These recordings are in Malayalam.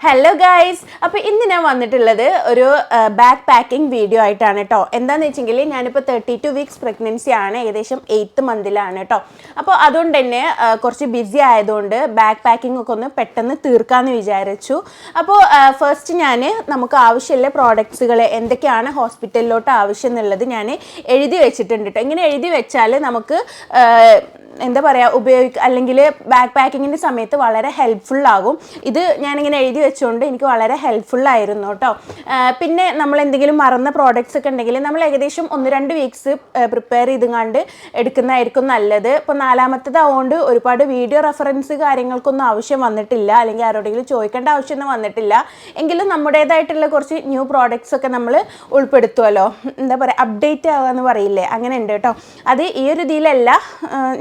ഹലോ ഗൈസ് അപ്പോൾ ഇന്ന് ഞാൻ വന്നിട്ടുള്ളത് ഒരു ബാക്ക് പാക്കിംഗ് വീഡിയോ ആയിട്ടാണ് കേട്ടോ എന്താണെന്ന് വെച്ചെങ്കിൽ ഞാനിപ്പോൾ തേർട്ടി ടു വീക്സ് പ്രഗ്നൻസി ആണ് ഏകദേശം എയ്ത്ത് മന്തിലാണ് കേട്ടോ അപ്പോൾ അതുകൊണ്ട് തന്നെ കുറച്ച് ബിസി ആയതുകൊണ്ട് ബാക്ക് പാക്കിംഗ് ഒക്കെ ഒന്ന് പെട്ടെന്ന് തീർക്കാമെന്ന് വിചാരിച്ചു. അപ്പോൾ ഫസ്റ്റ് ഞാൻ നമുക്ക് ആവശ്യമുള്ള പ്രോഡക്ട്സുകൾ എന്തൊക്കെയാണ് ഹോസ്പിറ്റലിലോട്ട് ആവശ്യം എന്നുള്ളത് ഞാൻ എഴുതി വെച്ചിട്ടുണ്ട് കേട്ടോ ഇങ്ങനെ എഴുതി വെച്ചാൽ നമുക്ക് എന്താ പറയുക ഉപയോഗിക്ക അല്ലെങ്കിൽ ബാക്ക് പാക്കിങ്ങിന്റെ സമയത്ത് വളരെ ഹെൽപ്ഫുൾ ആകും. ഇത് ഞാനിങ്ങനെ എഴുതി വെച്ചുകൊണ്ട് എനിക്ക് വളരെ ഹെൽപ്ഫുൾ ആയിരുന്നു കേട്ടോ. പിന്നെ നമ്മൾ എന്തെങ്കിലും മറന്ന പ്രോഡക്റ്റ്സ് ഒക്കെ ഉണ്ടെങ്കിൽ നമ്മൾ ഏകദേശം ഒന്ന് രണ്ട് വീക്സ് പ്രിപ്പയർ ചെയ്തുകൊണ്ട് എടുക്കുന്നതായിരിക്കും നല്ലത്. ഇപ്പോൾ നാലാമത്തതാവുകൊണ്ട് ഒരുപാട് വീഡിയോ റെഫറൻസ് കാര്യങ്ങൾക്കൊന്നും ആവശ്യം വന്നിട്ടില്ല. അല്ലെങ്കിൽ ആരോടെങ്കിലും ചോദിക്കേണ്ട ആവശ്യമൊന്നും വന്നിട്ടില്ല. എങ്കിലും നമ്മുടേതായിട്ടുള്ള കുറച്ച് ന്യൂ പ്രോഡക്റ്റ്സ് ഒക്കെ നമ്മൾ ഉൾപ്പെടുത്തുമല്ലോ എന്താ പറയുക അപ്ഡേറ്റ് ആവുക എന്ന് പറയില്ലേ? അങ്ങനെ ഉണ്ട് കേട്ടോ. അത് ഈ ഒരു രീതിയിലല്ല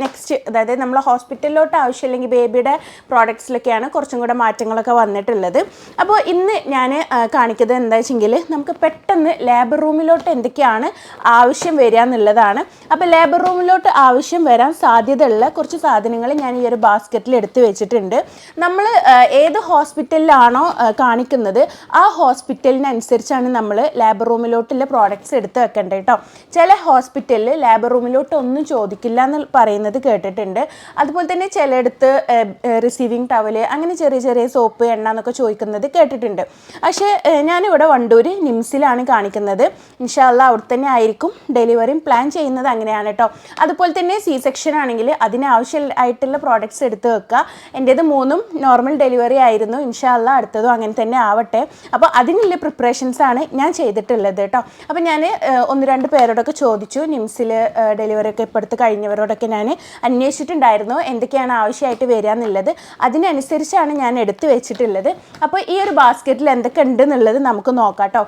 നെക്സ്റ്റ് അതായത് നമ്മൾ ഹോസ്പിറ്റലിലോട്ട് ആവശ്യമില്ലെങ്കിൽ ബേബിയുടെ പ്രോഡക്ട്സിലൊക്കെയാണ് കുറച്ചും കൂടെ മാറ്റങ്ങളൊക്കെ വന്നിട്ടുള്ളത്. അപ്പോൾ ഇന്ന് ഞാൻ കാണിക്കുന്നത് എന്താ വെച്ചെങ്കിൽ നമുക്ക് പെട്ടെന്ന് ലേബർ റൂമിലോട്ട് എന്തൊക്കെയാണ് ആവശ്യം വരിക എന്നുള്ളതാണ്. അപ്പോൾ ലേബർ റൂമിലോട്ട് ആവശ്യം വരാൻ സാധ്യതയുള്ള കുറച്ച് സാധനങ്ങൾ ഞാൻ ഈ ഒരു ബാസ്ക്കറ്റിൽ എടുത്തു വെച്ചിട്ടുണ്ട്. നമ്മൾ ഏത് ഹോസ്പിറ്റലിലാണോ കാണിക്കുന്നത് ആ ഹോസ്പിറ്റലിനനുസരിച്ചാണ് നമ്മൾ ലേബർ റൂമിലോട്ടുള്ള പ്രോഡക്ട്സ് എടുത്ത് വെക്കേണ്ടത് കേട്ടോ. ചില ഹോസ്പിറ്റലിൽ ലേബർ റൂമിലോട്ട് ഒന്നും ചോദിക്കില്ല എന്ന് പറയുന്നത് കേട്ടിട്ടുണ്ട്. അതുപോലെ തന്നെ ചിലയിടത്ത് റിസീവിങ് ടവൽ അങ്ങനെ ചെറിയ ചെറിയ സോപ്പ് എണ്ണ എന്നൊക്കെ ചോദിക്കുന്നത് കേട്ടിട്ടുണ്ട്. പക്ഷേ ഞാനിവിടെ വണ്ടൂര് നിംസിലാണ് കാണിക്കുന്നത്. ഇൻഷാല്ല അവിടെ തന്നെ ആയിരിക്കും ഡെലിവറിയും പ്ലാൻ ചെയ്യുന്നത് അങ്ങനെയാണ് കേട്ടോ അതുപോലെ തന്നെ സി സെക്ഷൻ ആണെങ്കിൽ അതിനാവശ്യമായിട്ടുള്ള പ്രോഡക്റ്റ്സ് എടുത്ത് വെക്കുക. എന്റേത് മൂന്നും നോർമൽ ഡെലിവറി ആയിരുന്നു. ഇൻഷാല്ല അടുത്തതും അങ്ങനെ തന്നെ ആവട്ടെ. അപ്പോൾ അതിനുള്ള പ്രിപ്പറേഷൻസ് ആണ് ഞാൻ ചെയ്തിട്ടുള്ളത് കേട്ടോ അപ്പോൾ ഞാൻ ഒന്ന് രണ്ട് പേരോടൊക്കെ ചോദിച്ചു. നിംസിൽ ഡെലിവറി ഒക്കെ ഇപ്പോഴത്തെ കഴിഞ്ഞവരോടൊക്കെ ഞാൻ അന്വേഷിച്ചിട്ടുണ്ടായിരുന്നു എന്തൊക്കെയാണ് ആവശ്യമായിട്ട് വരിക എന്നുള്ളത്. അതിനനുസരിച്ചാണ് ഞാൻ എടുത്തു വെച്ചിട്ടുള്ളത്. അപ്പോൾ ഈ ഒരു ബാസ്ക്കറ്റിൽ എന്തൊക്കെ ഉണ്ട് എന്നുള്ളത് നമുക്ക് നോക്കാം കേട്ടോ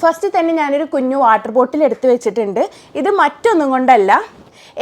ഫസ്റ്റ് തന്നെ ഞാനൊരു കുഞ്ഞു വാട്ടർ ബോട്ടിൽ എടുത്തു വെച്ചിട്ടുണ്ട്. ഇത് മറ്റൊന്നും കൊണ്ടല്ല.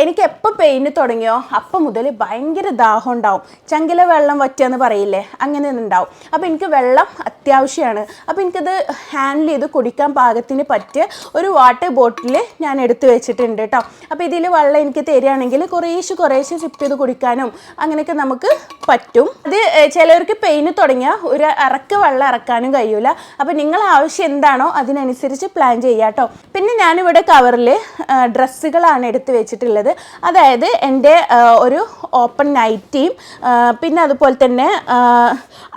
എനിക്ക് എപ്പോൾ പെയിൻ തുടങ്ങിയോ? അപ്പം മുതൽ ഭയങ്കര ദാഹം ഉണ്ടാവും. ചങ്കില വെള്ളം വറ്റുക പറയില്ലേ? അങ്ങനെ ഉണ്ടാവും. അപ്പോൾ എനിക്ക് വെള്ളം അത്യാവശ്യമാണ് അപ്പോൾ എനിക്കത് ഹാൻഡിൽ ചെയ്ത് കുടിക്കാൻ പാകത്തിന് പറ്റിയ ഒരു വാട്ടർ ബോട്ടിൽ ഞാൻ എടുത്തു വെച്ചിട്ടുണ്ട് കേട്ടോ അപ്പോൾ ഇതിൽ വെള്ളം എനിക്ക് തരികയാണെങ്കിൽ കുറേശ്ശെ കുറേശ്ശെ സിപ്പ് ചെയ്ത് കുടിക്കാനും അങ്ങനെയൊക്കെ നമുക്ക് പറ്റും. അത് ചിലവർക്ക് പെയിന് തുടങ്ങിയാൽ ഒരു ഇറക്ക് വെള്ളം ഇറക്കാനും കഴിയൂല. അപ്പോൾ നിങ്ങൾ ആവശ്യം എന്താണോ അതിനനുസരിച്ച് പ്ലാൻ ചെയ്യാം കേട്ടോ പിന്നെ ഞാനിവിടെ കവറിൽ ഡ്രസ്സുകളാണ് എടുത്ത് വെച്ചിട്ടുള്ളത്. അതായത് എന്റെ ഒരു ഓപ്പൺ നൈറ്റിയും പിന്നെ അതുപോലെ തന്നെ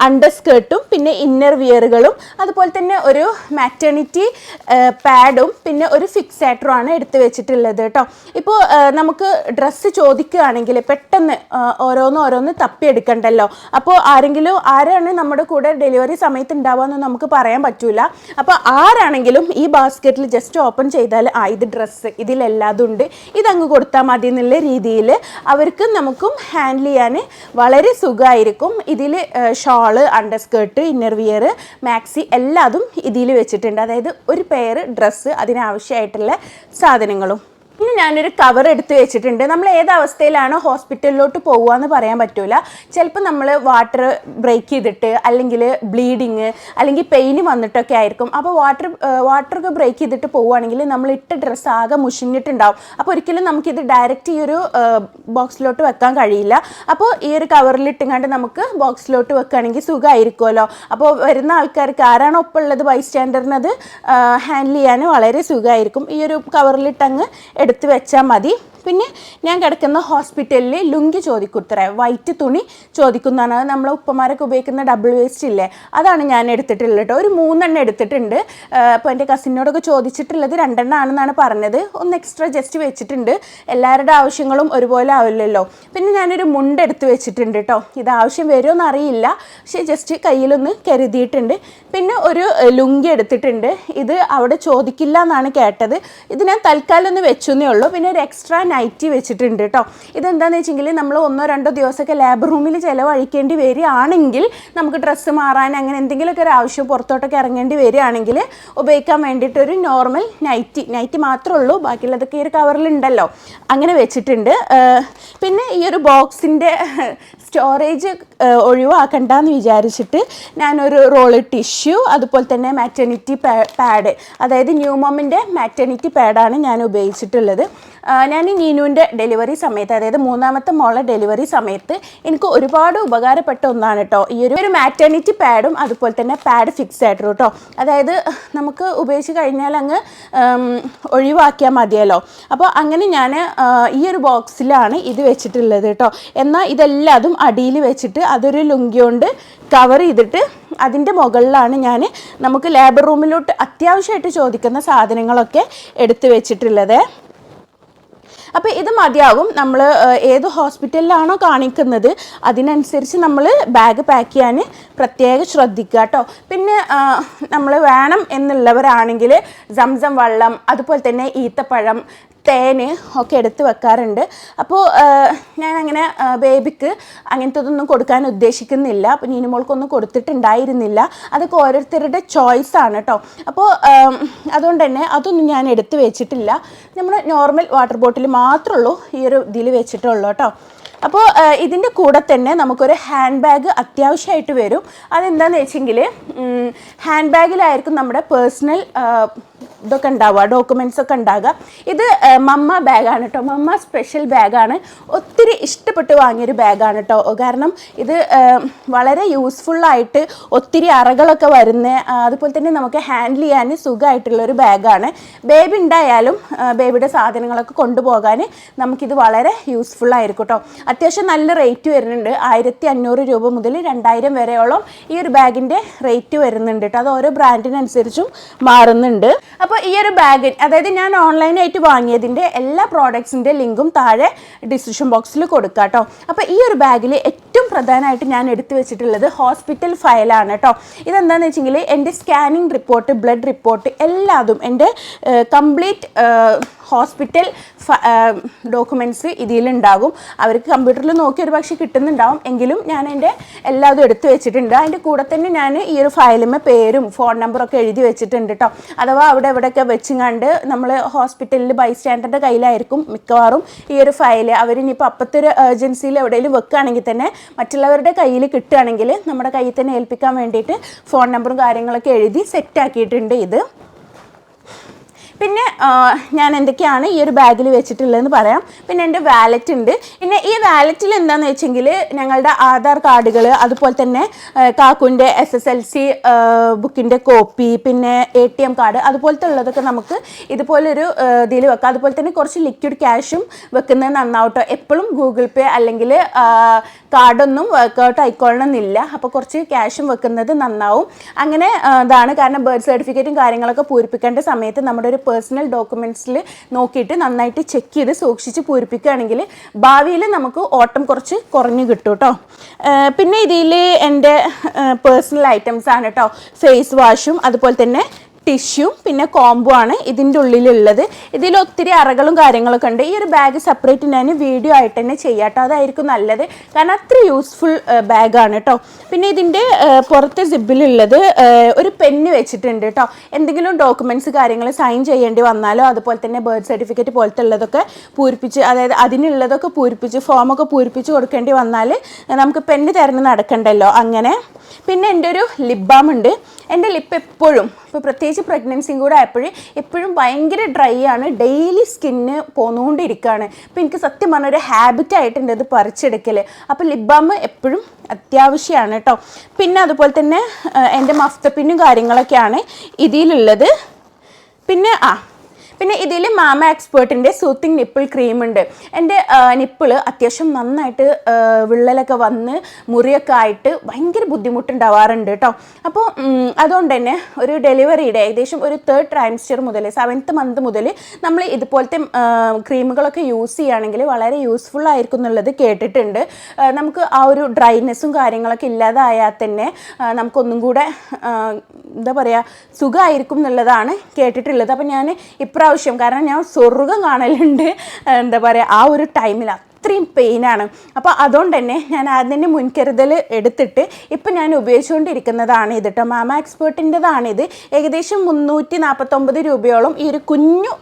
അണ്ടർ സ്കേർട്ടും പിന്നെ ഇന്നർ വിയറുകളും അതുപോലെ തന്നെ ഒരു മാറ്റേണിറ്റി പാഡും പിന്നെ ഒരു ഫിക്സാറ്ററുമാണ് എടുത്ത് വെച്ചിട്ടുള്ളത് കേട്ടോ. ഇപ്പോൾ നമുക്ക് ഡ്രസ്സ് ചോദിക്കുകയാണെങ്കിൽ പെട്ടെന്ന് ഓരോന്നും ഓരോന്ന് തപ്പിയെടുക്കണ്ടല്ലോ. അപ്പോൾ ആരെങ്കിലും ആരാണ് നമ്മുടെ കൂടെ ഡെലിവറി സമയത്ത് ഉണ്ടാവുക നമുക്ക് പറയാൻ പറ്റൂല. അപ്പോൾ ആരാണെങ്കിലും ഈ ബാസ്ക്കറ്റിൽ ജസ്റ്റ് ഓപ്പൺ ചെയ്താൽ ആ ഇത് ഡ്രസ്സ് ഇതിലെല്ലാതും ഉണ്ട് ഇതങ്ങ് കൊടുത്താൽ മതി എന്നുള്ള രീതിയിൽ അവർക്ക് നമുക്കും ഹാൻഡിൽ ചെയ്യാൻ വളരെ സുഖമായിരിക്കും ഇതിൽ shawl underskirt inner wear maxi എല്ലാതും ഇതിൽ വെച്ചിട്ടുണ്ട്. അതായത് ഒരു പെയർ ഡ്രസ്സ് അതിനാവശ്യമായിട്ടുള്ള സാധനങ്ങളും. ഇനി ഞാനൊരു കവർ എടുത്ത് വെച്ചിട്ടുണ്ട്. നമ്മൾ ഏത് അവസ്ഥയിലാണ് ഹോസ്പിറ്റലിലോട്ട് പോകുക എന്ന് പറയാൻ പറ്റൂല. ചിലപ്പോൾ നമ്മൾ വാട്ടർ ബ്രേക്ക് ചെയ്തിട്ട് അല്ലെങ്കിൽ ബ്ലീഡിങ് അല്ലെങ്കിൽ പെയിന് വന്നിട്ടൊക്കെ ആയിരിക്കും. അപ്പോൾ വാട്ടർ വാട്ടറൊക്കെ ബ്രേക്ക് ചെയ്തിട്ട് പോവുകയാണെങ്കിൽ നമ്മൾ ഇട്ട ഡ്രസ്സ് ആകെ മുഷിഞ്ഞിട്ടുണ്ടാവും. അപ്പോൾ ഒരിക്കലും നമുക്കിത് ഡയറക്റ്റ് ഈ ഒരു ബോക്സിലോട്ട് വെക്കാൻ കഴിയില്ല. അപ്പോൾ ഈ ഒരു കവറിലിട്ടുകൊണ്ട് നമുക്ക് ബോക്സിലോട്ട് വെക്കുകയാണെങ്കിൽ സുഖമായിരിക്കുമല്ലോ. അപ്പോൾ വരുന്ന ആൾക്കാർക്ക് ആരാണോ ഒപ്പം ഉള്ളത് ബൈ സ്റ്റാൻഡറിനത് ഹാൻഡിൽ ചെയ്യാൻ വളരെ സുഖമായിരിക്കും. ഈ ഒരു കവറിലിട്ടങ്ങ് എടുത്ത് വെച്ചാൽ മതി. പിന്നെ ഞാൻ കിടക്കുന്ന ഹോസ്പിറ്റലിൽ ലുങ്കി ചോദിക്കുത്തറ വൈറ്റ് തുണി ചോദിക്കുന്നതാണ്. അത് നമ്മളെ ഉപ്പമാരൊക്കെ ഉപയോഗിക്കുന്ന ഡബിൾ വേസ്റ്റ് ഇല്ലേ? അതാണ് ഞാൻ എടുത്തിട്ടുള്ളത് കേട്ടോ ഒരു മൂന്നെണ്ണം എടുത്തിട്ടുണ്ട്. അപ്പോൾ എന്റെ കസിനോടൊക്കെ ചോദിച്ചിട്ടുള്ളത് രണ്ടെണ്ണം ആണെന്നാണ് പറഞ്ഞത്. ഒന്ന് എക്സ്ട്രാ ജസ്റ്റ് വെച്ചിട്ടുണ്ട്. എല്ലാവരുടെ ആവശ്യങ്ങളും ഒരുപോലെ ആവില്ലല്ലോ. പിന്നെ ഞാനൊരു മുണ്ട് എടുത്ത് വെച്ചിട്ടുണ്ട് കേട്ടോ ഇത് ആവശ്യം വരുമോ എന്നറിയില്ല പക്ഷേ ജസ്റ്റ് കയ്യിലൊന്ന് കരുതിയിട്ടുണ്ട്. പിന്നെ ഒരു ലുങ്കി എടുത്തിട്ടുണ്ട്. ഇത് അവിടെ ചോദിക്കില്ല എന്നാണ് കേട്ടത്. ഇത് ഞാൻ തൽക്കാലം ഒന്ന് വെച്ചു എന്നേ ഉള്ളൂ. പിന്നെ ഒരു എക്സ്ട്രാ നൈറ്റി വെച്ചിട്ടുണ്ട് കേട്ടോ ഇതെന്താണെന്ന് വെച്ചെങ്കിൽ നമ്മൾ ഒന്നോ രണ്ടോ ദിവസമൊക്കെ ലാബ് റൂമിൽ ചിലവഴിക്കേണ്ടി വരികയാണെങ്കിൽ നമുക്ക് ഡ്രസ്സ് മാറാൻ അങ്ങനെ എന്തെങ്കിലുമൊക്കെ ഒരു ആവശ്യം പുറത്തോട്ടൊക്കെ ഇറങ്ങേണ്ടി വരികയാണെങ്കിൽ ഉപയോഗിക്കാൻ വേണ്ടിയിട്ട് ഒരു നോർമൽ നൈറ്റി നൈറ്റി മാത്രമേ ഉള്ളൂ ബാക്കിയുള്ളതൊക്കെ ഈ ഒരു കവറിലുണ്ടല്ലോ അങ്ങനെ വെച്ചിട്ടുണ്ട്. പിന്നെ ഈ ഒരു ബോക്സിന്റെ സ്റ്റോറേജ് ഒഴിവാക്കണ്ടെന്ന് വിചാരിച്ചിട്ട് ഞാനൊരു റോൾ ടിഷ്യൂ അതുപോലെ തന്നെ മാറ്റേണിറ്റി പാഡ് അതായത് ന്യൂമോമിന്റെ മാറ്റേണിറ്റി പാഡാണ് ഞാൻ ഉപയോഗിച്ചിട്ടുള്ളത്. ഞാൻ നീനുവിന്റെ ഡെലിവറി സമയത്ത് അതായത് മൂന്നാമത്തെ മോളെ ഡെലിവറി സമയത്ത് എനിക്ക് ഒരുപാട് ഉപകാരപ്പെട്ട ഒന്നാണ് കേട്ടോ ഈ ഒരു മാറ്റേണിറ്റി പാഡും അതുപോലെ തന്നെ പാഡ് ഫിക്സ് ആയിട്ട് കേട്ടോ അതായത് നമുക്ക് ഉപയോഗിച്ച് കഴിഞ്ഞാൽ അങ്ങ് ഒഴിവാക്കിയാൽ മതിയല്ലോ. അപ്പോൾ അങ്ങനെ ഞാൻ ഈ ഒരു ബോക്സിലാണ് ഇത് വെച്ചിട്ടുള്ളത് കേട്ടോ എന്നാൽ ഇതെല്ലാതും അടിയിൽ വെച്ചിട്ട് അതൊരു ലുങ്കി കൊണ്ട് കവർ ചെയ്തിട്ട് അതിന്റെ മുകളിലാണ് ഞാൻ നമുക്ക് ലേബർ റൂമിലോട്ട് അത്യാവശ്യമായിട്ട് ചോദിക്കുന്ന സാധനങ്ങളൊക്കെ എടുത്തു വെച്ചിട്ടുള്ളത്. അപ്പോൾ ഇത് മതിയാകും. നമ്മൾ ഏത് ഹോസ്പിറ്റലിലാണോ കാണിക്കുന്നത് അതിനനുസരിച്ച് നമ്മൾ ബാഗ് പാക്ക് ചെയ്യാൻ പ്രത്യേകം ശ്രദ്ധിക്കുക കേട്ടോ. പിന്നെ നമ്മൾ വേണം എന്നുള്ളവരാണെങ്കിൽ സംസം വള്ളം അതുപോലെ തന്നെ ഈത്തപ്പഴം തേന് ഒക്കെ എടുത്ത് വെക്കാറുണ്ട്. അപ്പോൾ അങ്ങനെ ബേബിക്ക് അങ്ങനത്തെ ഒന്നും കൊടുക്കാൻ ഉദ്ദേശിക്കുന്നില്ല. അപ്പോൾ നീനുമോൾക്കൊന്നും കൊടുത്തിട്ടുണ്ടായിരുന്നില്ല. അതൊക്കെ ഓരോരുത്തരുടെ ചോയ്സ് ആണ് കേട്ടോ അപ്പോൾ അതുകൊണ്ട് തന്നെ അതൊന്നും ഞാൻ എടുത്ത് വെച്ചിട്ടില്ല. നമ്മൾ നോർമൽ വാട്ടർ ബോട്ടിൽ മാത്രമേ ഉള്ളൂ ഈ ഒരു ഇതിൽ വെച്ചിട്ടുള്ളൂ കേട്ടോ അപ്പോൾ ഇതിന്റെ കൂടെ തന്നെ നമുക്കൊരു ഹാൻഡ് ബാഗ് അത്യാവശ്യമായിട്ട് വരും. അതെന്താണെന്ന് വെച്ചെങ്കിൽ ഹാൻഡ് ബാഗിലായിരിക്കും നമ്മുടെ പേഴ്സണൽ ഇതൊക്കെ ഉണ്ടാവുക ഡോക്യുമെന്റ്സ് ഒക്കെ ഉണ്ടാകുക. ഇത് മമ്മ ബാഗാണ് കേട്ടോ മമ്മ സ്പെഷ്യൽ ബാഗാണ് ഒത്തിരി ഇഷ്ടപ്പെട്ട് വാങ്ങിയൊരു ബാഗാണ് കേട്ടോ കാരണം ഇത് വളരെ യൂസ്ഫുള്ളായിട്ട് ഒത്തിരി അറകളൊക്കെ വരുന്ന അതുപോലെ തന്നെ നമുക്ക് ഹാൻഡിൽ ചെയ്യാൻ സുഖമായിട്ടുള്ളൊരു ബാഗാണ് ബേബി ഉണ്ടായാലും ബേബിയുടെ സാധനങ്ങളൊക്കെ കൊണ്ടുപോകാൻ നമുക്കിത് വളരെ യൂസ്ഫുള്ളായിരിക്കും കേട്ടോ അത്യാവശ്യം നല്ല റേറ്റ് വരുന്നുണ്ട്. ആയിരത്തി അഞ്ഞൂറ് രൂപ മുതൽ രണ്ടായിരം വരെയോളം ഈ ഒരു ബാഗിന്റെ റേറ്റ് വരുന്നുണ്ട് കേട്ടോ അത് ഓരോ ബ്രാൻഡിനനുസരിച്ചും മാറുന്നുണ്ട്. അപ്പോൾ ഈ ഒരു ബാഗ് അതായത് ഞാൻ ഓൺലൈനായിട്ട് വാങ്ങിയതിന്റെ എല്ലാ പ്രോഡക്ട്സിന്റെ ലിങ്കും താഴെ ഡിസ്ക്രിപ്ഷൻ ബോക്സിൽ കൊടുക്കാം കേട്ടോ അപ്പോൾ ഈ ഒരു ബാഗിൽ ഏറ്റവും പ്രധാനമായിട്ട് ഞാൻ എടുത്തു വെച്ചിട്ടുള്ളത് ഹോസ്പിറ്റൽ ഫയലാണ് കേട്ടോ ഇതെന്താണെന്ന് വെച്ചെങ്കിൽ എന്റെ സ്കാനിങ് റിപ്പോർട്ട് ബ്ലഡ് റിപ്പോർട്ട് എല്ലാതും എന്റെ കംപ്ലീറ്റ് ഹോസ്പിറ്റൽ ഡോക്യുമെന്റ്സ് ഇതിലുണ്ടാകും. അവർക്ക് കമ്പ്യൂട്ടറിൽ നോക്കി ഒരു പക്ഷേ കിട്ടുന്നുണ്ടാവും. എങ്കിലും ഞാൻ എന്റെ എല്ലാതും എടുത്തു വെച്ചിട്ടുണ്ട്. അതിന്റെ കൂടെ തന്നെ ഞാൻ ഈ ഒരു ഫയലുമേ പേരും ഫോൺ നമ്പറൊക്കെ എഴുതി വെച്ചിട്ടുണ്ട് കേട്ടോ അഥവാ അവിടെ എവിടെയൊക്കെ വെച്ചുങ്ങാണ്ട് നമ്മൾ ഹോസ്പിറ്റലിൽ ബൈ സ്റ്റാൻഡറുടെ കയ്യിലായിരിക്കും മിക്കവാറും ഈ ഒരു ഫയൽ അവർ ഇനിയിപ്പോൾ അപ്പത്തൊരു ഏജൻസിയിൽ എവിടെയെങ്കിലും വെക്കുകയാണെങ്കിൽ തന്നെ മറ്റുള്ളവരുടെ കയ്യിൽ കിട്ടുകയാണെങ്കിൽ നമ്മുടെ കയ്യിൽ തന്നെ ഏൽപ്പിക്കാൻ വേണ്ടിയിട്ട് ഫോൺ നമ്പറും കാര്യങ്ങളൊക്കെ എഴുതി സെറ്റാക്കിയിട്ടുണ്ട് ഇത്. പിന്നെ ഞാൻ എന്തൊക്കെയാണ് ഈ ഒരു ബാഗിൽ വെച്ചിട്ടുള്ളതെന്ന് പറയാം. പിന്നെ എന്റെ വാലറ്റ് ഉണ്ട്. പിന്നെ ഈ വാലറ്റിൽ എന്താണെന്ന് വെച്ചെങ്കിൽ ഞങ്ങളുടെ ആധാർ കാർഡുകൾ അതുപോലെ തന്നെ കാക്കുന്റെ എസ് എസ് എൽ സി ബുക്കിന്റെ കോപ്പി പിന്നെ എ ടി എം കാർഡ് അതുപോലത്തെ ഉള്ളതൊക്കെ നമുക്ക് ഇതുപോലൊരു ഇതിൽ വെക്കാം. അതുപോലെ തന്നെ കുറച്ച് ലിക്വിഡ് ക്യാഷും വെക്കുന്നത് നന്നാവട്ടോ. എപ്പോഴും ഗൂഗിൾ പേ അല്ലെങ്കിൽ കാർഡൊന്നും വർക്കൗട്ട് ആയിക്കൊള്ളണമെന്നില്ല. അപ്പോൾ കുറച്ച് ക്യാഷും വെക്കുന്നത് നന്നാവും. അങ്ങനെ ഇതാണ്. കാരണം ബർത്ത് സർട്ടിഫിക്കറ്റും കാര്യങ്ങളൊക്കെ പൂരിപ്പിക്കേണ്ട സമയത്ത് നമ്മുടെ ഒരു പേഴ്സണൽ ഡോക്യുമെന്റ്സിൽ നോക്കിയിട്ട് നന്നായിട്ട് ചെക്ക് ചെയ്ത് സൂക്ഷിച്ച് പൂരിപ്പിക്കുകയാണെങ്കിൽ ഭാവിയിൽ നമുക്ക് ഓട്ടം കുറച്ച് കുറഞ്ഞു കിട്ടും കേട്ടോ പിന്നെ ഇതിൽ എന്റെ പേഴ്സണൽ ഐറ്റംസ് ആണ് കേട്ടോ ഫേസ് വാഷും അതുപോലെ തന്നെ ടിഷ്യൂം പിന്നെ കോംബോ ആണ് ഇതിന്റെ ഉള്ളിലുള്ളത്. ഇതിൽ ഒത്തിരി അറകളും കാര്യങ്ങളൊക്കെ ഉണ്ട്. ഈ ഒരു ബാഗ് സെപ്പറേറ്റ് ഞാൻ വീഡിയോ ആയിട്ട് തന്നെ ചെയ്യാം അതായിരിക്കും നല്ലത്. കാരണം അത്ര യൂസ്ഫുൾ ബാഗാണ് കേട്ടോ പിന്നെ ഇതിന്റെ പുറത്തെ സിബിലുള്ളത് ഒരു പെന്ന് വെച്ചിട്ടുണ്ട് കേട്ടോ എന്തെങ്കിലും ഡോക്യുമെന്റ്സ് കാര്യങ്ങൾ സൈൻ ചെയ്യേണ്ടി വന്നാലോ അതുപോലെ തന്നെ ബർത്ത് സർട്ടിഫിക്കറ്റ് പോലത്തെ ഉള്ളതൊക്കെ പൂരിപ്പിച്ച് അതായത് അതിനുള്ളതൊക്കെ പൂരിപ്പിച്ച് ഫോമൊക്കെ പൂരിപ്പിച്ച് കൊടുക്കേണ്ടി വന്നാൽ നമുക്ക് പെന്ന് തിരഞ്ഞ് നടക്കണ്ടല്ലോ. അങ്ങനെ. പിന്നെ എന്റെ ഒരു ലിപ് ബാം ഉണ്ട്. എന്റെ ലിപ്പ് എപ്പോഴും ഇപ്പോൾ പ്രത്യേകിച്ച് പ്രഗ്നൻസിയും കൂടെ ആയപ്പോഴും എപ്പോഴും ഭയങ്കര ഡ്രൈ ആണ്. ഡെയിലി സ്കിന്ന് പോന്നുകൊണ്ടിരിക്കുകയാണ് അപ്പോൾ എനിക്ക് സത്യം പറഞ്ഞ ഒരു ഹാബിറ്റ് ആയിട്ടുണ്ട് അത് പറിച്ചെടുക്കൽ അപ്പോൾ ലിപ് ബാം എപ്പോഴും അത്യാവശ്യമാണ് കേട്ടോ പിന്നെ അതുപോലെ തന്നെ എന്റെ മഫ്തപ്പിന്നും കാര്യങ്ങളൊക്കെയാണ് ഇതിലുള്ളത്. പിന്നെ ആ പിന്നെ ഇതിൽ മാമ എക്സ്പേർട്ടിന്റെ സൂത്തിങ് നിപ്പിൾ ക്രീം ഉണ്ട്. എന്റെ നിപ്പിൾ അത്യാവശ്യം നന്നായിട്ട് വിള്ളലൊക്കെ വന്ന് മുറിയൊക്കെ ആയിട്ട് ഭയങ്കര ബുദ്ധിമുട്ടുണ്ടാവാറുണ്ട് കേട്ടോ. അപ്പോൾ അതുകൊണ്ട് തന്നെ ഒരു ഡെലിവറിയുടെ ഏകദേശം ഒരു തേർഡ് ട്രൈംസ്റ്റർ മുതൽ സെവൻത്ത് മന്ത് മുതൽ നമ്മൾ ഇതുപോലത്തെ ക്രീമുകളൊക്കെ യൂസ് ചെയ്യുകയാണെങ്കിൽ വളരെ യൂസ്ഫുൾ ആയിരിക്കും എന്നുള്ളത് കേട്ടിട്ടുണ്ട്. നമുക്ക് ആ ഒരു ഡ്രൈനെസ്സും കാര്യങ്ങളൊക്കെ ഇല്ലാതായാൽ തന്നെ നമുക്കൊന്നും കൂടെ എന്താ പറയുക സുഖമായിരിക്കും എന്നുള്ളതാണ് കേട്ടിട്ടുള്ളത്. അപ്പം ഞാൻ ഇപ്രാവശ്യം കാരണം ഞാൻ സ്വർഗം കാണലുണ്ട്. എന്താ പറയുക ആ ഒരു ടൈമിൽ അത്രയും പെയിനാണ് അപ്പോൾ അതുകൊണ്ട് തന്നെ ഞാൻ അതിന് മുൻകരുതൽ എടുത്തിട്ട് ഇപ്പം ഞാൻ ഉപയോഗിച്ചുകൊണ്ടിരിക്കുന്നതാണ് ഇത് കേട്ടോ മാമ എക്സ്പേർട്ടിന്റെതാണിത്. ഏകദേശം മുന്നൂറ്റി നാൽപ്പത്തൊമ്പത് രൂപയോളം ഈ ഒരു കുഞ്ഞു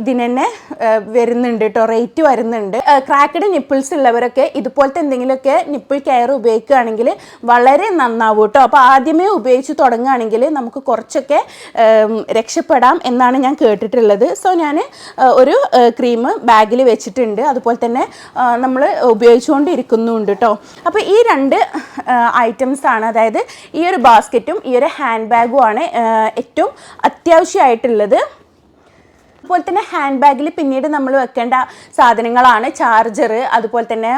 ഇതിന് തന്നെ വരുന്നുണ്ട് കേട്ടോ റേറ്റ് വരുന്നുണ്ട്. ക്രാക്കഡ് നിപ്പിൾസ് ഉള്ളവരൊക്കെ ഇതുപോലത്തെ എന്തെങ്കിലുമൊക്കെ നിപ്പിൾ കെയർ ഉപയോഗിക്കുകയാണെങ്കിൽ വളരെ നന്നാവും കേട്ടോ അപ്പോൾ ആദ്യമേ ഉപയോഗിച്ച് തുടങ്ങുകയാണെങ്കിൽ നമുക്ക് കുറച്ചൊക്കെ രക്ഷപ്പെടാം എന്നാണ് ഞാൻ കേട്ടിട്ടുള്ളത്. സോ ഞാൻ ഒരു ക്രീം ബാഗിൽ വെച്ചിട്ടുണ്ട്. അതുപോലെ തന്നെ നമ്മൾ ഉപയോഗിച്ചുകൊണ്ടിരിക്കുന്നുണ്ട് കേട്ടോ അപ്പോൾ ഈ രണ്ട് ഐറ്റംസ് ആണ് അതായത് ഈ ഒരു ബാസ്ക്കറ്റും ഈ ഒരു ഹാൻഡ് ബാഗും ആണ് ഏറ്റവും അത്യാവശ്യമായിട്ടുള്ളത്. അതുപോലെ തന്നെ ഹാൻഡ് ബാഗിൽ പിന്നീട് നമ്മൾ വെക്കേണ്ട സാധനങ്ങളാണ് ചാർജർ അതുപോലെ തന്നെ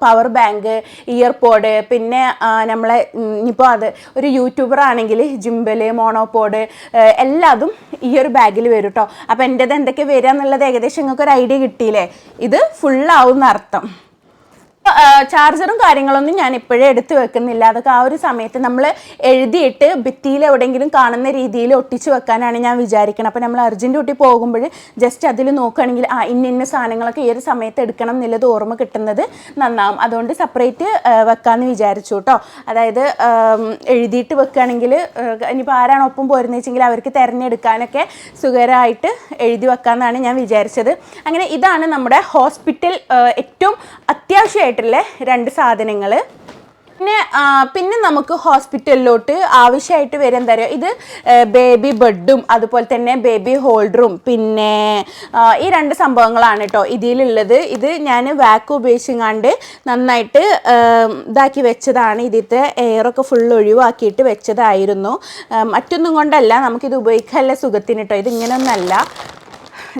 പവർ ബാങ്ക് ഇയർപോഡ് പിന്നെ നമ്മളെ ഇനിയിപ്പോൾ അത് ഒരു യൂട്യൂബർ ആണെങ്കിൽ ജിംബൽ മോണോപോഡ് എല്ലാതും ഈ ഒരു ബാഗിൽ വരും കേട്ടോ അപ്പോൾ എന്റെത് എന്തൊക്കെ വരിക എന്നുള്ളത് ഏകദേശം നിങ്ങൾക്ക് ഒരു ഐഡിയ കിട്ടിയില്ലേ? ഇത് ഫുള്ളാവും എന്നർത്ഥം ചാർജറും കാര്യങ്ങളൊന്നും ഞാൻ ഇപ്പോഴേ എടുത്തു വെക്കുന്നില്ല. അതൊക്കെ ആ ഒരു സമയത്ത് നമ്മൾ എഴുതിയിട്ട് ഭിത്തിയിൽ എവിടെയെങ്കിലും കാണുന്ന രീതിയിൽ ഒട്ടിച്ചു വെക്കാനാണ് ഞാൻ വിചാരിക്കുന്നത് അപ്പോൾ നമ്മൾ അർജന്റ് ഊട്ടി പോകുമ്പോൾ ജസ്റ്റ് അതിൽ നോക്കുകയാണെങ്കിൽ ആ ഇന്ന ഇന്ന സാധനങ്ങളൊക്കെ ഈ ഒരു സമയത്ത് എടുക്കണം എന്നുള്ളത് ഓർമ്മ കിട്ടുന്നത് നന്നാവും. അതുകൊണ്ട് സെപ്പറേറ്റ് വെക്കാമെന്ന് വിചാരിച്ചു കേട്ടോ. അതായത് എഴുതിയിട്ട് വെക്കുകയാണെങ്കിൽ ഇനിയിപ്പോൾ ആരാണ് ഒപ്പം പോരുന്നത് വെച്ചെങ്കിൽ അവർക്ക് തിരഞ്ഞെടുക്കാനൊക്കെ സുഖകരമായിട്ട് എഴുതി വെക്കാമെന്നാണ് ഞാൻ വിചാരിച്ചത്. അങ്ങനെ ഇതാണ് നമ്മുടെ ഹോസ്പിറ്റൽ ഏറ്റവും അത്യാവശ്യമായിട്ടുള്ള രണ്ട് സാധനങ്ങൾ പിന്നെ പിന്നെ നമുക്ക് ഹോസ്പിറ്റലിലോട്ട് ആവശ്യമായിട്ട് വരും പറയുക ഇത് ബേബി ബെഡും അതുപോലെ തന്നെ ബേബി ഹോൾഡറും. പിന്നെ ഈ രണ്ട് സംഭവങ്ങളാണ് കേട്ടോ ഇതിലുള്ളത്. ഇത് ഞാൻ വാക്ക് ഉപയോഗിച്ചുങ്ങാണ്ട് നന്നായിട്ട് ഇതാക്കി വെച്ചതാണ്. ഇതിലത്തെ എയറൊക്കെ ഫുൾ ഒഴിവാക്കിയിട്ട് വെച്ചതായിരുന്നു. മറ്റൊന്നും കൊണ്ടല്ല നമുക്കിത് ഉപയോഗിക്കാനുള്ള സുഖത്തിന് കേട്ടോ. ഇതിങ്ങനെയൊന്നല്ല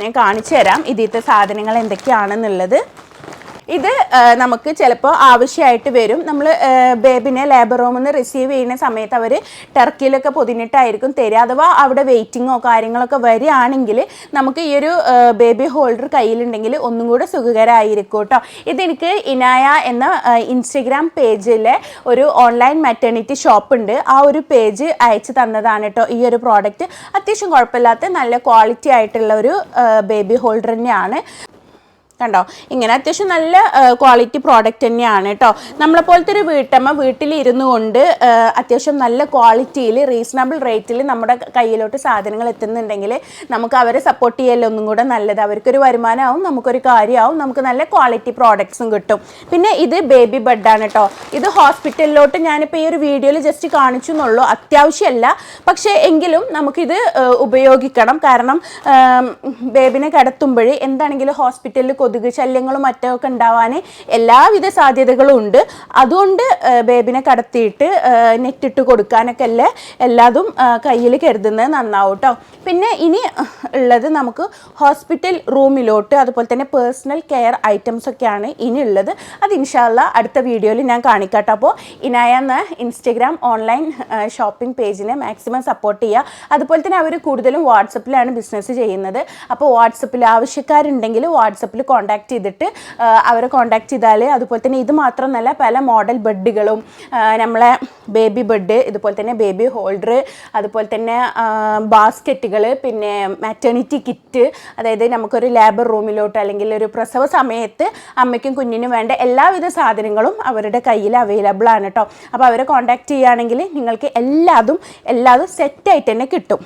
ഞാൻ കാണിച്ചു തരാം ഇതിലത്തെ സാധനങ്ങൾ എന്തൊക്കെയാണെന്നുള്ളത്. ഇത് നമുക്ക് ചിലപ്പോൾ ആവശ്യമായിട്ട് വരും. നമ്മൾ ബേബിനെ ലേബർ റൂമിൽ നിന്ന് റിസീവ് ചെയ്യുന്ന സമയത്ത് അവർ ടർക്കിയിലൊക്കെ പൊതിഞ്ഞിട്ടായിരിക്കും തരിക. അഥവാ അവിടെ വെയിറ്റിങ്ങോ കാര്യങ്ങളൊക്കെ വരികയാണെങ്കിൽ നമുക്ക് ഈ ഒരു ബേബി ഹോൾഡർ കയ്യിലുണ്ടെങ്കിൽ ഒന്നും കൂടെ സുഖകരമായിരിക്കും കേട്ടോ. ഇതെനിക്ക് ഇനായ എന്ന ഇൻസ്റ്റഗ്രാം പേജിലെ ഒരു ഓൺലൈൻ മെറ്റേണിറ്റി ഷോപ്പ് ഉണ്ട്. ആ ഒരു പേജ് അയച്ചു തന്നതാണ് കേട്ടോ ഈ ഒരു പ്രോഡക്റ്റ് അത്യാവശ്യം കുഴപ്പമില്ലാത്ത നല്ല ക്വാളിറ്റി ആയിട്ടുള്ള ഒരു ബേബി ഹോൾഡർ തന്നെയാണ്. കണ്ടോ? ഇങ്ങനെ അത്യാവശ്യം നല്ല ക്വാളിറ്റി പ്രോഡക്റ്റ് തന്നെയാണ് കേട്ടോ നമ്മളെ പോലത്തെ ഒരു വീട്ടമ്മ വീട്ടിലിരുന്നു കൊണ്ട് അത്യാവശ്യം നല്ല ക്വാളിറ്റിയിൽ റീസണബിൾ റേറ്റിൽ നമ്മുടെ കയ്യിലോട്ട് സാധനങ്ങൾ എത്തുന്നുണ്ടെങ്കിൽ നമുക്ക് അവരെ സപ്പോർട്ട് ചെയ്യല്ലോ ഒന്നും കൂടെ നല്ലത്. അവർക്കൊരു വരുമാനമാവും നമുക്കൊരു കാര്യമാവും നമുക്ക് നല്ല ക്വാളിറ്റി പ്രോഡക്ട്സും കിട്ടും. പിന്നെ ഇത് ബേബി ബെഡാണ് കേട്ടോ ഇത് ഹോസ്പിറ്റലിലോട്ട് ഞാനിപ്പോൾ ഈ ഒരു വീഡിയോയിൽ ജസ്റ്റ് കാണിച്ചു എന്നുള്ളൂ അത്യാവശ്യമല്ല പക്ഷേ എങ്കിലും നമുക്കിത് ഉപയോഗിക്കണം. കാരണം ബേബിനെ കിടത്തുമ്പോഴേ എന്താണെങ്കിലും ഹോസ്പിറ്റലിൽ കൊതുക് ശല്യങ്ങളും മറ്റൊക്കെ ഉണ്ടാവാൻ എല്ലാവിധ സാധ്യതകളും ഉണ്ട്. അതുകൊണ്ട് ബേബിനെ കടത്തിയിട്ട് നെറ്റിട്ട് കൊടുക്കാനൊക്കെ അല്ലേ എല്ലാതും കയ്യിൽ കരുതുന്നത് നന്നാവും കേട്ടോ പിന്നെ ഇനി ഉള്ളത് നമുക്ക് ഹോസ്പിറ്റൽ റൂമിലോട്ട് അതുപോലെ തന്നെ പേഴ്സണൽ കെയർ ഐറ്റംസ് ഒക്കെയാണ് ഇനി ഉള്ളത്. അത് ഇൻഷാല്ല അടുത്ത വീഡിയോയിൽ ഞാൻ കാണിക്കാട്ടോ. അപ്പോൾ ഇനായ ഇൻസ്റ്റഗ്രാം ഓൺലൈൻ ഷോപ്പിംഗ് പേജിനെ മാക്സിമം സപ്പോർട്ട് ചെയ്യുക. അതുപോലെ തന്നെ അവർ കൂടുതലും വാട്സപ്പിലാണ് ബിസിനസ് ചെയ്യുന്നത്. അപ്പോൾ വാട്സപ്പിൽ ആവശ്യക്കാരുണ്ടെങ്കിൽ വാട്സപ്പിൽ കോൺടാക്ട് ചെയ്തിട്ട് അവരെ കോണ്ടാക്ട് ചെയ്താൽ അതുപോലെ തന്നെ ഇത് മാത്രമല്ല പല മോഡൽ ബെഡുകളും നമ്മളെ ബേബി ബെഡ് ഇതുപോലെ തന്നെ ബേബി ഹോൾഡർ അതുപോലെ തന്നെ ബാസ്ക്കറ്റുകൾ പിന്നെ മാറ്റേണിറ്റി കിറ്റ് അതായത് നമുക്കൊരു ലേബർ റൂമിലോട്ട് അല്ലെങ്കിൽ ഒരു പ്രസവ സമയത്ത് അമ്മയ്ക്കും കുഞ്ഞിനും വേണ്ട എല്ലാവിധ സാധനങ്ങളും അവരുടെ കയ്യിൽ അവൈലബിൾ ആണ് കേട്ടോ അപ്പോൾ അവരെ കോണ്ടാക്ട് ചെയ്യുകയാണെങ്കിൽ നിങ്ങൾക്ക് എല്ലാതും എല്ലാതും സെറ്റായിട്ട് തന്നെ കിട്ടും.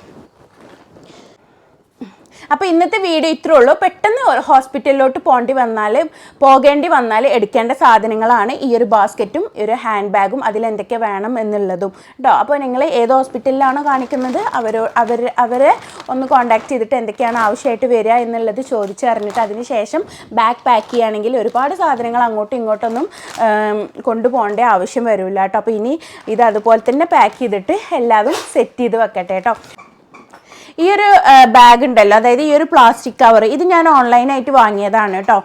അപ്പോൾ ഇന്നത്തെ വീഡിയോ ഇത്രേ ഉള്ളൂ. പെട്ടെന്ന് ഹോസ്പിറ്റലിലോട്ട് പോകേണ്ടി വന്നാൽ പോകേണ്ടി വന്നാൽ എടുക്കേണ്ട സാധനങ്ങളാണ് ഈ ഒരു ബാസ്ക്കറ്റും ഈ ഒരു ഹാൻഡ് ബാഗും അതിലെന്തൊക്കെ വേണം എന്നുള്ളതും കേട്ടോ അപ്പോൾ നിങ്ങൾ ഏത് ഹോസ്പിറ്റലിലാണോ കാണിക്കുന്നത്? അവരോ അവർ അവരെ ഒന്ന് കോൺടാക്ട് ചെയ്തിട്ട് എന്തൊക്കെയാണ് ആവശ്യമായിട്ട് വരിക എന്നുള്ളത് ചോദിച്ചറിഞ്ഞിട്ട് അതിന് ശേഷം ബാഗ് പാക്ക് ചെയ്യുകയാണെങ്കിൽ ഒരുപാട് സാധനങ്ങൾ അങ്ങോട്ടും ഇങ്ങോട്ടൊന്നും കൊണ്ടുപോകേണ്ട ആവശ്യം വരില്ല കേട്ടോ അപ്പോൾ ഇനി ഇത് അതുപോലെ തന്നെ പാക്ക് ചെയ്തിട്ട് എല്ലാതും സെറ്റ് ചെയ്ത് വെക്കട്ടെ കേട്ടോ ഈ ഒരു ബാഗ് ഉണ്ടല്ലോ അതായത് ഈ ഒരു പ്ലാസ്റ്റിക് കവർ ഇത് ഞാൻ ഓൺലൈനായിട്ട് വാങ്ങിയതാണ് കേട്ടോ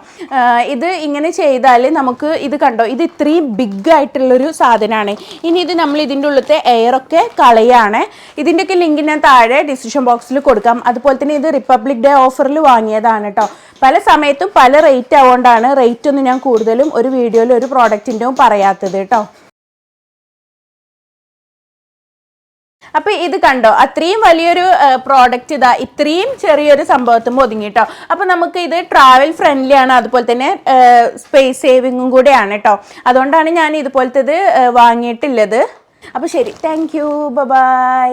ഇത് ഇങ്ങനെ ചെയ്താൽ നമുക്ക് ഇത് കണ്ടോ ഇത് ഇത്രയും ബിഗ് ആയിട്ടുള്ളൊരു സാധനമാണ് ഇനി ഇത് നമ്മൾ ഇതിന്റെ ഉള്ളത്തെ എയറൊക്കെ കളയാണ്. ഇതിന്റെയൊക്കെ ലിങ്ക് ഞാൻ താഴെ ഡിസ്ക്രിപ്ഷൻ ബോക്സിൽ കൊടുക്കാം. അതുപോലെ തന്നെ ഇത് റിപ്പബ്ലിക് ഡേ ഓഫറിൽ വാങ്ങിയതാണ് കേട്ടോ പല സമയത്തും പല റേറ്റ് ആവുകൊണ്ടാണ് റേറ്റ് ഒന്നും ഞാൻ കൂടുതലും ഒരു വീഡിയോയിൽ ഒരു പ്രോഡക്റ്റിന്റെയും പറയാത്തത് കേട്ടോ അപ്പൊ ഇത് കണ്ടോ? അത്രയും വലിയൊരു പ്രോഡക്റ്റ് ഇതാ ഇത്രയും ചെറിയൊരു സംഭവത്തും ഒതുങ്ങി കേട്ടോ അപ്പൊ നമുക്ക് ഇത് ട്രാവൽ ഫ്രണ്ട്ലി ആണ്. അതുപോലെ തന്നെ സ്പേസ് സേവിങ്ങും കൂടെയാണ് കേട്ടോ അതുകൊണ്ടാണ് ഞാൻ ഇതുപോലത്തെ ഇത് വാങ്ങിയിട്ടുള്ളത്. അപ്പൊ ശരി. Thank you by